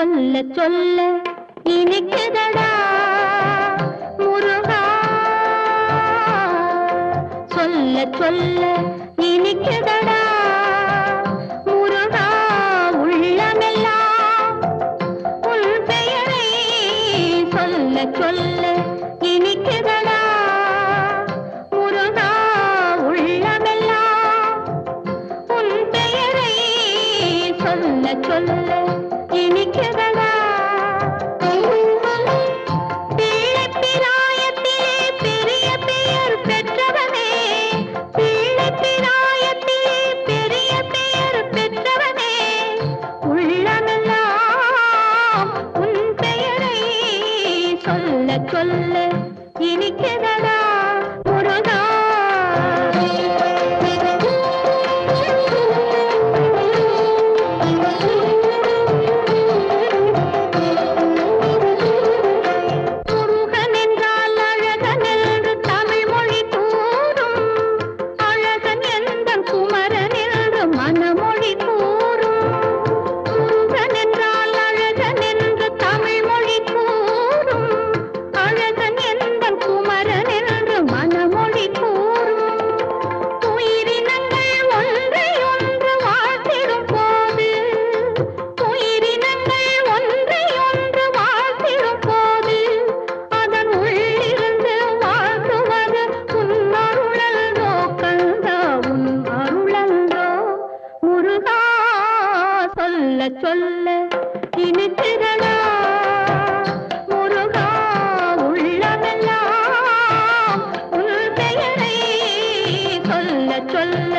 சொல்ல சொல்ல இனிக்குதடா முருகா. சொல்ல சொல்ல இனிக்குதடா முருகா. உள்ளமெல்லாம் உள் பெயரை சொல்ல சொல்ல இனிக்குதடா முருகா. உள்ளமெல்லாம் உன் பெயரை சொல்ல சொல்ல சொல்ல இனிக்கிறதா முருகா சொல்ல சொல்ல இனித்திரளா. முருகா உள்ளமெல்லாம் உன் பெயரை சொல்ல